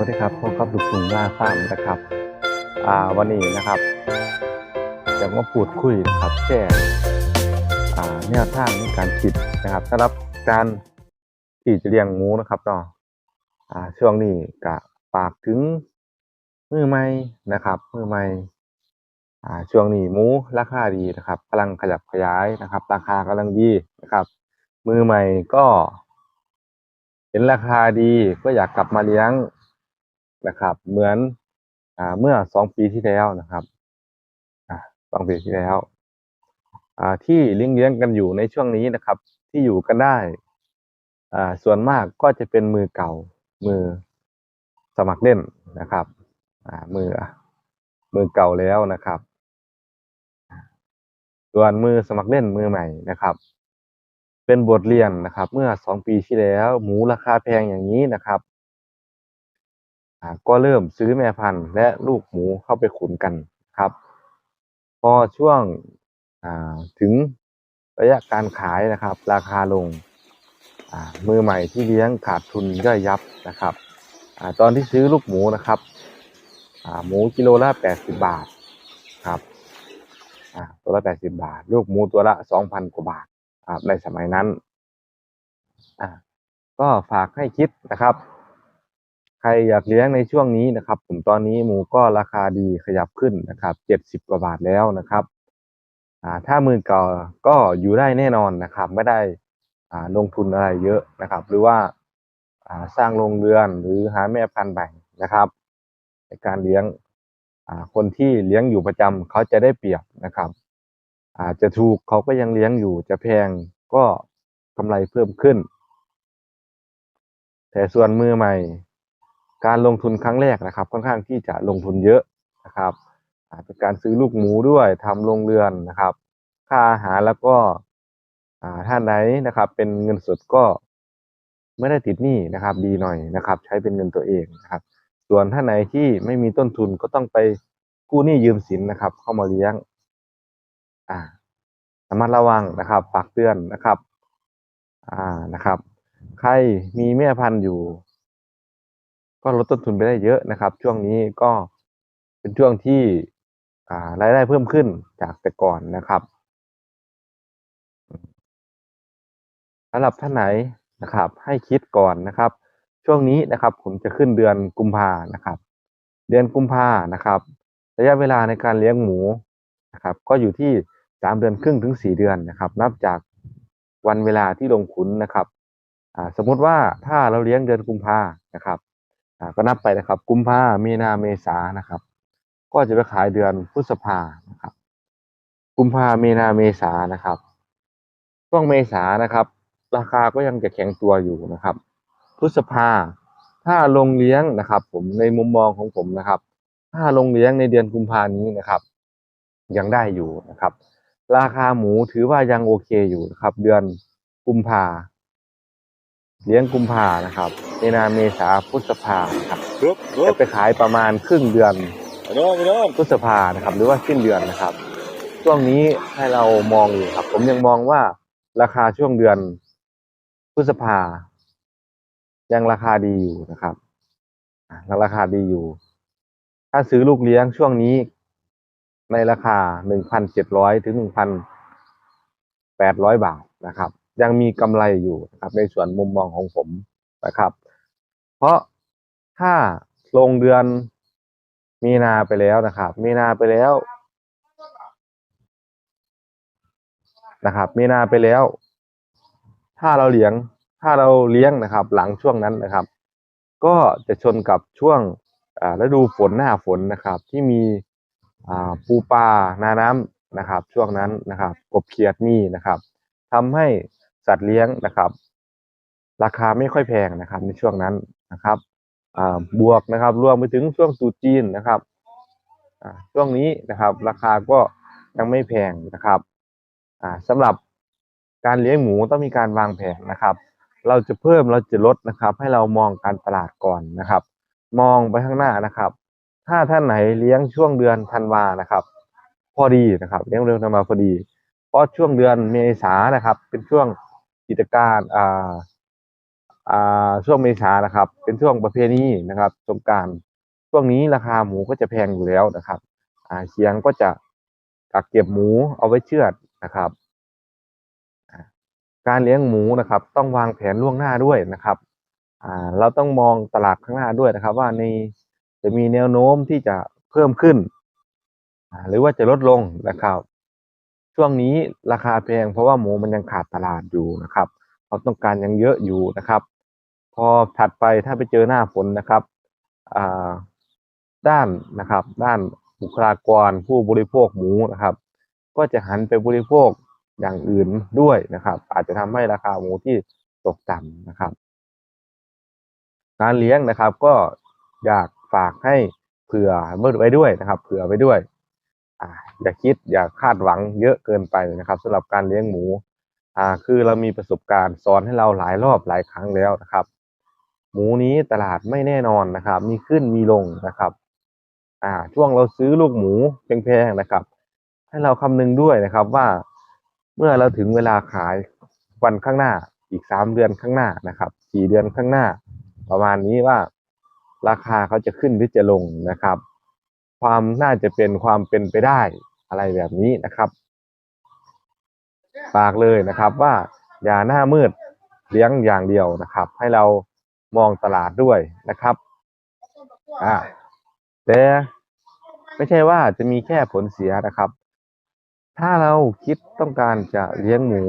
วัสดีครับพบกับลูกทุ่งหน้าฟาร์มนะครับอ่าวันนี้นะครับจะมาพูดคุยนะครับแค่อ่าแนวทางในการคิดนะครับสำหรับการที่จะเลี้ยงหมูนะครับเนาะอ่าช่วงนี้ก็ฝากถึงมือใหม่นะครับมือใหม่อ่าช่วงนี้หมูราคาดีนะครับกำลังขยับขยายนะครับ ราคากำลังดีนะครับ มือใหม่ก็เห็นราคาดีก็อยากกลับมาเลี้ยง นะครับ เหมือนอ่าเมื่อสองปีที่แล้วนะครับอ่าสองปีที่แล้วอ่าที่เลี้ยงเลี้ยงกันอยู่ในช่วงนี้นะครับ ที่อยู่กันได้อ่าส่วนมากก็จะเป็นมือเก่ามือสมัครเล่นนะครับอ่ามือมือเก่าแล้วนะครับส่วนมือสมัครเล่นมือใหม่นะครับ เป็นบทเรียนนะครับ เมื่อสองปีที่แล้ว หมูราคาแพงอย่างนี้นะครับ ก็เริ่มซื้อแม่พันธุ์และลูกหมูเข้าไปขุนกันครับ พอช่วงถึงระยะการขายนะครับ ราคาลงมือใหม่ที่เลี้ยงขาดทุนย่อยยับนะครับอตอนที่ซื้อลูกหมูนะครับหมูกิโลละแปดสิบบาทครับตัวละแปดสิบาท ลูกหมูตัวละสองพันกว่าบาทครับในสมัยนั้นก็ฝากให้คิดนะครับ ใครอยากเลี้ยงในช่วงนี้นะครับ ผมตอนนี้หมูก็ราคาดีขยับขึ้นนะครับเจ็ดสิบกว่าบาทแล้วนะครับอ่าถ้ามือเก่าก็อยู่ได้แน่นอนนะครับ ไม่ได้อ่าลงทุนอะไรเยอะนะครับ หรือว่าอ่าสร้างโรงเรือนหรือหาแม่พันธุ์ใหม่นะครับ ในการเลี้ยงอ่าคนที่เลี้ยงอยู่ประจำเขาจะได้เปรียบนะครับอาจจะถูกเขาก็ยังเลี้ยงอยู่จะแพงก็กำไรเพิ่มขึ้น แต่ส่วนมือใหม่ การลงทุนครั้งแรกนะครับ ค่อนข้างที่จะลงทุนเยอะนะครับอาจจะการซื้อลูกหมูด้วยทำโรงเรือนนะครับ ค่าอาหารแล้วก็อ่าไหนนะครับ เป็นเงินสดก็ไม่ได้ติดหนี้นะครับ ดีหน่อยนะครับ ใช้เป็นเงินตัวเองนะครับ ส่วนท่าไหนที่ไม่มีต้นทุนก็ต้องไปกู้หนี้ยืมสินนะครับ เข้ามาเลี้ยงอ่าระมัดระวังนะครับฝากเตือนนะครับ อ่านะครับ ใครมีแม่พันธุ์อยู่ ก็ลดต้นทุนไปได้เยอะนะครับ ช่วงนี้ก็เป็นช่วงที่ารายได้เพิ่มขึ้นจากแต่ก่อนนะครับสำหรับท่านไหนนะครับ ให้คิดก่อนนะครับ ช่วงนี้นะครับ ผมจะขึ้นเดือนกุมภานะครับ เดือนกุมภานะครับ ระยะเวลาในการเลี้ยงหมูนะครับ ก็อยู่ที่สามเดือนครึ่งถึงสี่เดือนนะครับ นับจากวันเวลาที่ลงขุนนะครับสมมติว่าถ้าเราเลี้ยงเดือนกุมภานะครับ อ่าก็นับไปนะครับ กุมภามีนาเมษานะครับ ก็จะไปขายเดือนพฤษภานะครับ กุมภามีนาเมษานะครับช่วงเมษานะครับ ราคาก็ยังจะแข็งตัวอยู่นะครับ พฤษภาถ้าลงเลี้ยงนะครับ ผมในมุมมองของผมนะครับ ถ้าลงเลี้ยงในเดือนกุมภานี้นะครับ ยังได้อยู่นะครับ ราคาหมูถือว่ายังโอเคอยู่นะครับ เดือนกุมภา เลี้ยงกุมภานะครับมีนาเมษาพฤษภานะครับปุ๊บจะปุ๊บไปขายประมาณครึ่งเดือนไปโน่นไปโน่นพฤษภานะครับ หรือว่าสิ้นเดือนนะครับ ช่วงนี้ให้เรามองอยู่ครับ ผมยังมองว่าราคาช่วงเดือนพฤษภา ยังราคาดีอยู่นะครับอะยังราคาดีอยู่ ถ้าซื้อลูกเลี้ยงช่วงนี้ ในราคาหนึ่งพันเจ็ดร้อยถึงหนึ่งพันแปดร้อยบาทนะครับ ยังมีกำไรอยู่นะครับในส่วนมุมมองของผมนะครับ เพราะถ้าลงเดือนมีนาไปแล้วนะครับ มีนาไปแล้วนะครับ มีนาไปแล้ว ถ้าเราเลี้ยงถ้าเราเลี้ยงนะครับ หลังช่วงนั้นนะครับ ก็จะชนกับช่วงฤดูฝนหน้าฝนนะครับ ที่มีปูปลานาน้ำนะครับ ช่วงนั้นนะครับ กบเขียดมีนะครับทำให้ สัตว์เลี้ยงนะครับ ราคาไม่ค่อยแพงนะครับ ในช่วงนั้นนะครับบวกนะครับรวมไปถึงช่วงตรุษจีนนะครับช่วงนี้นะครับ ราคาก็ยังไม่แพงนะครับอ่าสำหรับการเลี้ยงหมูต้องมีการวางแผนนะครับ เราจะเพิ่มเราจะลดนะครับ ให้เรามองการตลาดก่อนนะครับ มองไปข้างหน้านะครับ ถ้าท่านไหนเลี้ยงช่วงเดือนธันวานะครับ พอดีนะครับ เลี้ยงเดือนธันวาพอดีเพราะช่วงเดือนเมษานะครับ เป็นช่วง กิจการอ่าอ่าช่วงเมษานะครับ เป็นช่วงประเพณีนะครับสงกานต์ช่วงนี้ราคาหมูก็จะแพงอยู่แล้วนะครับอ่าเชียงก็จะกักเก็บหมูเอาไว้เชือดนะครับการเลี้ยงหมูนะครับ ต้องวางแผนล่วงหน้าด้วยนะครับอ่าเราต้องมองตลาดข้างหน้าด้วยนะครับ ว่าในจะมีแนวโน้มที่จะเพิ่มขึ้น หรือว่าจะลดลงนะครับ ช่วงนี้ราคาแพงเพราะว่าหมูมันยังขาดตลาดอยู่นะครับความต้องการยังเยอะอยู่นะครับ พอถัดไปถ้าไปเจอหน้าฝนนะครับอ่าด้านนะครับ ด้านบุคลากรผู้บริโภคหมูนะครับ ก็จะหันไปบริโภคอย่างอื่นด้วยนะครับ อาจจะทำให้ราคาหมูที่ตกต่ำนะครับ การเลี้ยงนะครับก็อยากฝากให้เผื่อไว้ด้วยนะครับ เผื่อไว้ด้วย อย่าคิดอย่าคาดหวังเยอะเกินไปนะครับสำหรับการเลี้ยงหมูอ่าคือเรามีประสบการณ์สอนให้เราหลายรอบหลายครั้งแล้วนะครับ หมูนี้ตลาดไม่แน่นอนนะครับ มีขึ้นมีลงนะครับ อ่า ช่วงเราซื้อลูกหมูแพงๆนะครับ ให้เราคำนึงด้วยนะครับว่าเมื่อเราถึงเวลาขายวันข้างหน้าอีกสามเดือนข้างหน้านะครับสี่เดือนข้างหน้า ประมาณนี้ว่าราคาเขาจะขึ้นหรือจะลงนะครับ ความน่าจะเป็นความเป็นไปได้อะไรแบบนี้นะครับฝากเลยนะครับว่าอย่าหน้ามืดเลี้ยงอย่างเดียวนะครับ ให้เรามองตลาดด้วยนะครับอ่าแต่ไม่ใช่ว่าจะมีแค่ผลเสียนะครับ ถ้าเราคิดต้องการจะเลี้ยงหมู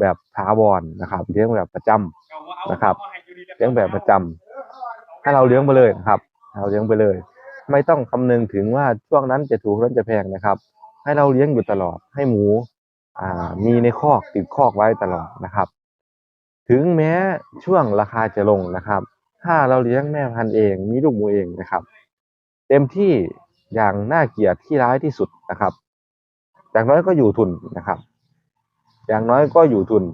แบบถาวรนะครับเลี้ยงแบบประจำนะครับ เลี้ยงแบบประจำให้เราเลี้ยงไปเลยนะครับ เราเลี้ยงไปเลย ไม่ต้องคำนึงถึงว่าช่วงนั้นจะถูกนั้นจะแพงนะครับ ให้เราเลี้ยงอยู่ตลอดให้หมูอ่ามีในคอกติดคอกไว้ตลอดนะครับ ถึงแม้ช่วงราคาจะลงนะครับ ถ้าเราเลี้ยงแม่พันธุ์เองมีลูกหมูเองนะครับ เต็มที่อย่างน่าเกลียดที่ร้ายที่สุดนะครับ อย่างน้อยก็อยู่ทุนนะครับ อย่างน้อยก็อยู่ทุน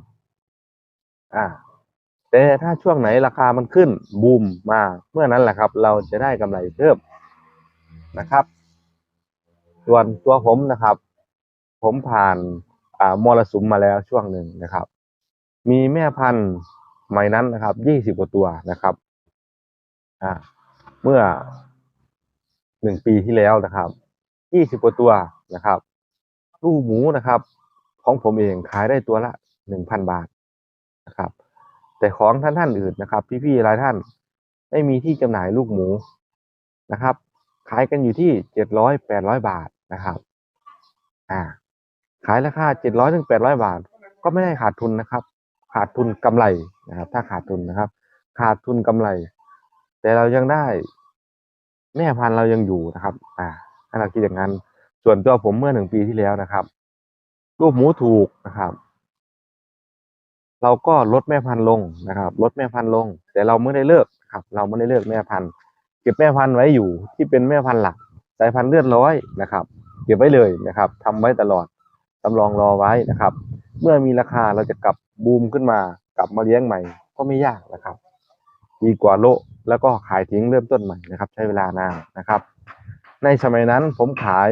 อ่าแต่ถ้าช่วงไหนราคามันขึ้นบูมมาเมื่อนั้นแหละครับ เราจะได้กำไรเพิ่ม นะครับ ส่วนตัวผมนะครับ ผมผ่านอ่ามรสุมมาแล้วช่วงหนึ่งนะครับ มีแม่พันธุ์ใหม่นั้นนะครับยี่สิบกว่าตัวนะครับ อ่า เมื่อหนึ่งปีที่แล้วนะครับยี่สิบกว่าตัวนะครับ ลูกหมูนะครับ ของผมเองขายได้ตัวละหนึ่งพันบาทนะครับ แต่ของท่านท่านอื่นนะครับ พี่ๆหลายท่านไม่มีที่จำหน่ายลูกหมูนะครับ ขายกันอยู่ที่เจ็ดร้อยแปดร้อยบาทนะครับ อ่า ขายราคาเจ็ดร้อยถึงแปดร้อยบาท ก็ไม่ได้ขาดทุนนะครับ ขาดทุนกำไรนะครับ ถ้าขาดทุนนะครับ ขาดทุนกำไร แต่เรายังได้ แม่พันธุ์เรายังอยู่นะครับ อ่า ถ้าเราคิดอย่างนั้น ส่วนตัวผมเมื่อหนึ่งปีที่แล้วนะครับ ลูกหมูถูกนะครับเราก็ลดแม่พันธุ์ลงนะครับ ลดแม่พันธุ์ลง แต่เราไม่ได้เลิกครับ เราไม่ได้เลิกแม่พันธุ์ เก็บแม่พันธุ์ไว้อยู่ที่เป็นแม่พันธุ์หลัก สายพันธุ์เลือดร้อยนะครับ เก็บไว้เลยนะครับทำไว้ตลอดสำรองรอไว้นะครับ เมื่อมีราคาเราจะกลับบูมขึ้นมากลับมาเลี้ยงใหม่ ก็ไม่ยากนะครับดีกว่าโลแล้วก็ขายทิ้งเริ่มต้นใหม่นะครับ ใช้เวลานานนะครับ ในสมัยนั้นผมขาย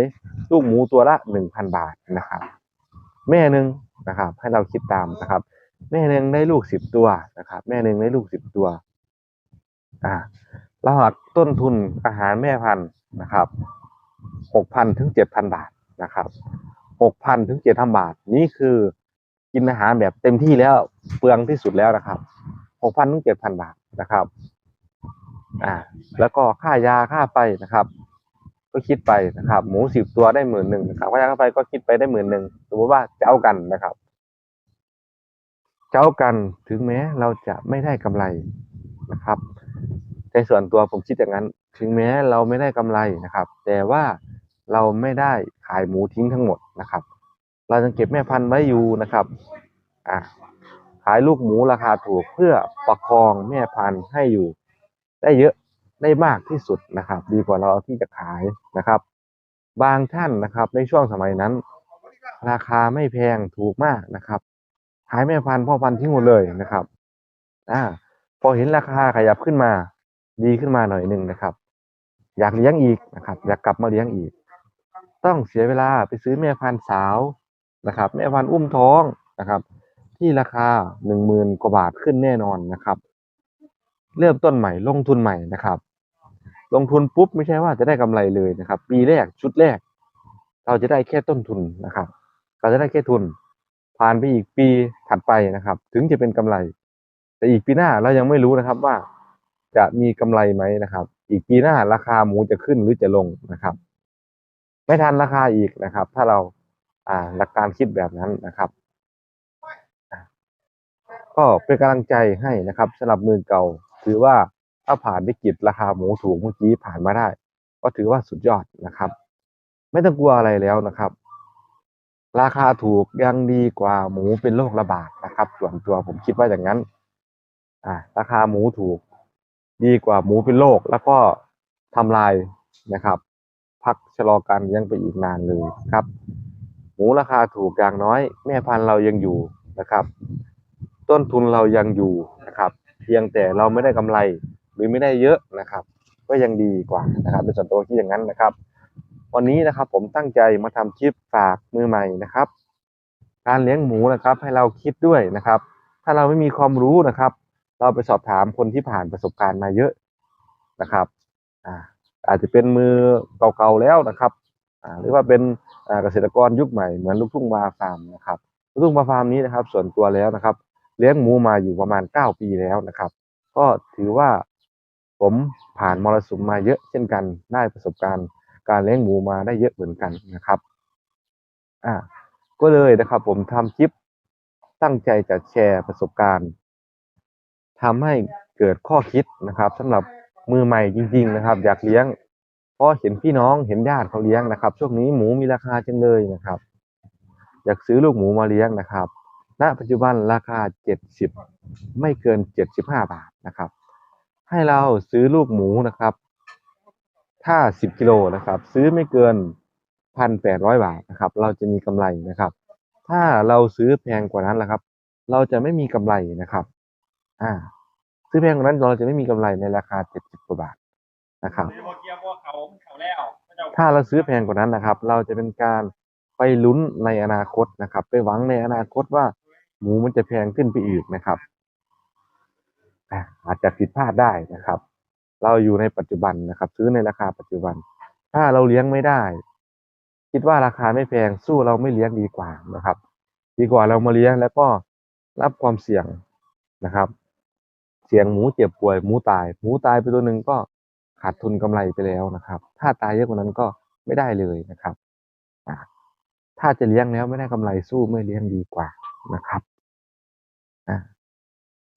ลูกหมูตัวละหนึ่งพันบาทนะครับ แม่หนึ่งนะครับ ให้เราคิดตามนะครับ แม่หนึ่งได้ลูกสิบตัวนะครับ แม่หนึ่งได้ลูกสิบตัว อ่า ราหักต้นทุนอาหารแม่พันธุ์นะครับหกพันถึงเจ็ดพันบาทนะครับหกพันถึงเจ็ดพันบาท นี่คือกินอาหารแบบเต็มที่แล้วเปลืองที่สุดแล้วนะครับหกพันถึงเจ็ดพันบาทนะครับอ่าแล้วก็ค่ายาค่าไปนะครับ ก็คิดไปนะครับ หมูสิบตัวได้หมื่นหนึ่งนะครับค่ายาค่าไปก็คิดไปได้หมื่นหนึ่งสมมติว่าเจ้ากันนะครับ เจ้ากันถึงแม้เราจะไม่ได้กำไรนะครับ ในส่วนตัวผมคิดอย่างนั้น ถึงแม้เราไม่ได้กำไรนะครับ แต่ว่าเราไม่ได้ขายหมูทิ้งทั้งหมดนะครับ เราจะเก็บแม่พันธุ์ไว้อยู่นะครับอ่าขายลูกหมูราคาถูกเพื่อประคองแม่พันธุ์ให้อยู่ ได้เยอะได้มากที่สุดนะครับ ดีกว่าเราที่จะขายนะครับ บางท่านนะครับในช่วงสมัยนั้น ราคาไม่แพงถูกมากนะครับขายแม่พันธุ์พ่อพันธุ์ทิ้งหมดเลยนะครับอ่าพอเห็นราคาขยับขึ้นมา ดีขึ้นมาหน่อยหนึ่งนะครับ อยากเลี้ยงอีกนะครับ อยากกลับมาเลี้ยงอีก ต้องเสียเวลาไปซื้อแม่พันธุ์สาวนะครับ แม่พันธุ์อุ้มท้องนะครับ ที่ราคาหนึ่งหมื่นกว่าบาทขึ้นแน่นอนนะครับ เริ่มต้นใหม่ลงทุนใหม่นะครับ ลงทุนปุ๊บไม่ใช่ว่าจะได้กำไรเลยนะครับ ปีแรกชุดแรก เราจะได้แค่ต้นทุนนะครับ เราจะได้แค่ทุน ผ่านไปอีกปีถัดไปนะครับ ถึงจะเป็นกำไร แต่อีกปีหน้าเรายังไม่รู้นะครับว่า จะมีกำไรไหมนะครับ อีกปีหน้าราคาหมูจะขึ้นหรือจะลงนะครับ ไม่ทันราคาอีกนะครับ ถ้าเราอ่าหลักการคิดแบบนั้นนะครับก็เป็นกำลังใจให้นะครับสำหรับมือเก่า ถือว่าถ้าผ่านวิกฤตราคาหมูถูกเมื่อกี้ผ่านมาได้ ก็ถือว่าสุดยอดนะครับ ไม่ต้องกลัวอะไรแล้วนะครับ ราคาถูกยังดีกว่าหมูเป็นโรคระบาดนะครับ ส่วนตัวผมคิดว่าอย่างนั้น อ่า ราคาหมูถูก ดีกว่าหมูเป็นโรคแล้วก็ทำลายนะครับพักชะลอการเลี้ยงไปอีกนานเลยครับ หมูราคาถูกอย่างน้อย แม่พันธุ์เรายังอยู่นะครับ ต้นทุนเรายังอยู่นะครับ เพียงแต่เราไม่ได้กำไรหรือไม่ได้เยอะนะครับ ก็ยังดีกว่านะครับในส่วนตัวที่อย่างนั้นนะครับ วันนี้นะครับผมตั้งใจมาทำคลิปฝากมือใหม่นะครับ การเลี้ยงหมูนะครับให้เราคิดด้วยนะครับ ถ้าเราไม่มีความรู้นะครับ เราไปสอบถามคนที่ผ่านประสบการณ์มาเยอะนะครับอ่าอาจจะเป็นมือเก่าๆแล้วนะครับอ่าหรือว่าเป็นเกษตรกรยุคใหม่เหมือนลูกทุ่งวาฟาร์มนะครับลูกทุ่งวาฟาร์มนี้นะครับ ส่วนตัวแล้วนะครับ เลี้ยงหมูมาอยู่ประมาณเก้าปีแล้วนะครับ ก็ถือว่าผมผ่านมรสุมมาเยอะเช่นกันได้ประสบการณ์ การเลี้ยงหมูมาได้เยอะเหมือนกันนะครับอ่าก็เลยนะครับผมทำคลิปตั้งใจจะแชร์ประสบการณ์ ทำให้เกิดข้อคิดนะครับสำหรับมือใหม่จริง ๆ นะครับ อยากเลี้ยงเพราะเห็นพี่น้องเห็นญาติเขาเลี้ยงนะครับ ช่วงนี้หมูมีราคาจังเลยนะครับ อยากซื้อลูกหมูมาเลี้ยงนะครับ ณ ปัจจุบันราคา 70 ไม่เกิน 75 บาทนะครับ ให้เราซื้อลูกหมูนะครับ ถ้า 10กิโลนะครับ ซื้อไม่เกิน 1,800 บาทนะครับ เราจะมีกำไรนะครับ ถ้าเราซื้อแพงกว่านั้นละครับ เราจะไม่มีกำไรนะครับ อ่า ซื้อแพงกว่านั้นเราจะไม่มีกำไรในราคา70กว่าบาทนะครับไม่บอกเกี่ยวกับเขาเขาแล้วพระเจ้าถ้าเราซื้อแพงกว่านั้นนะครับ เราจะเป็นการไปลุ้นในอนาคตนะครับ ไปหวังในอนาคตว่า หมูมันจะแพงขึ้นไปอีกนะครับอะอาจจะผิดพลาดได้นะครับ เราอยู่ในปัจจุบันนะครับ ซื้อในราคาปัจจุบัน ถ้าเราเลี้ยงไม่ได้ คิดว่าราคาไม่แพงสู้เราไม่เลี้ยงดีกว่านะครับ ดีกว่าเรามาเลี้ยงแล้วก็รับความเสี่ยงนะครับ เสียงหมูเจ็บป่วยหมูตาย หมูตายไปตัวหนึ่งก็ขาดทุนกำไรไปแล้วนะครับ ถ้าตายเยอะกว่านั้นก็ไม่ได้เลยนะครับ ถ้าจะเลี้ยงแล้วไม่ได้กำไรสู้ไม่เลี้ยงดีกว่านะครับ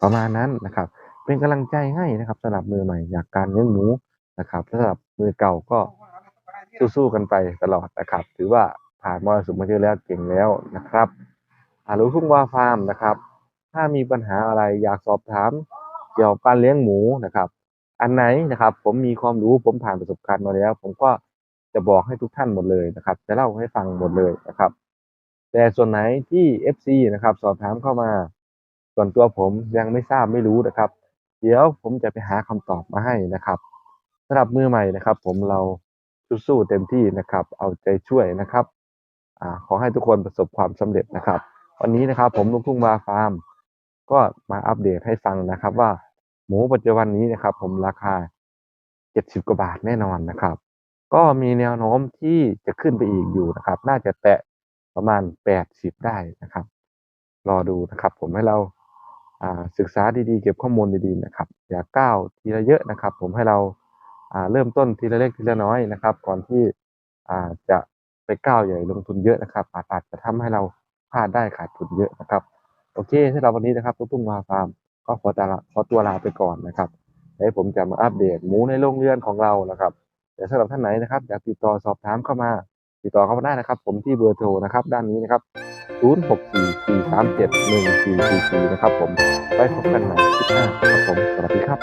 ประมาณนั้นนะครับ เป็นกำลังใจให้นะครับสำหรับมือใหม่อยากการเลี้ยงหมูนะครับสำหรับมือเก่าก็สู้ๆกันไปตลอดนะครับ ถือว่าผ่านมรสุมมาเยอะแล้วเก่งแล้วนะครับอารู้ทุ่งว่าฟาร์มนะครับ ถ้ามีปัญหาอะไรอยากสอบถาม เกี่ยวกับการเลี้ยงหมูนะครับ อันไหนนะครับ ผมมีความรู้ผมผ่านประสบการณ์มาแล้ว ผมก็จะบอกให้ทุกท่านหมดเลยนะครับ จะเล่าให้ฟังหมดเลยนะครับ แต่ส่วนไหนที่ FC นะครับ สอบถามเข้ามา ส่วนตัวผมยังไม่ทราบไม่รู้นะครับ เดี๋ยวผมจะไปหาคำตอบมาให้นะครับสำหรับมือใหม่นะครับ ผมเราสู้ๆเต็มที่นะครับ เอาใจช่วยนะครับอขอให้ทุกคนประสบความสำเร็จนะครับ วันนี้นะครับ ผมลุงทุ่งมาฟาร์ม ก็มาอัปเดตให้ฟังนะครับว่าหมูปัจจุบันนี้นะครับ ผมราคา 70 กว่าบาทแน่นอนนะครับ ก็มีแนวโน้มที่จะขึ้นไปอีกอยู่นะครับ น่าจะแตะประมาณ 80 ได้นะครับ รอดูนะครับ ผมให้เราศึกษาดีๆ เก็บข้อมูลดีๆนะครับ อย่าก้าวทีละเยอะนะครับ ผมให้เราเริ่มต้นทีละเล็กทีละน้อยนะครับ ก่อนที่จะไปก้าวใหญ่ลงทุนเยอะนะครับอาจจจะทำให้เราพลาดได้ขาดทุนเยอะนะครับ โอเคสำหรับวันนี้นะครับตุ้งมาฟาร์มก็ขอตาลขอตัวลาไปก่อนนะครับเดี๋ยวผมจะมาอัปเดตหมูในโรงเรือนของเรานะครับแต่สำหรับท่านไหนนะครับอยากติดต่อสอบถามเข้ามาติดต่อเข้ามาได้นะครับ ผมที่เบอร์โทรนะครับ ด้านนี้นะครับ 0644371444 นะครับผม ไปพบกันใหม่คลิปหน้าครับผม สวัสดีครับ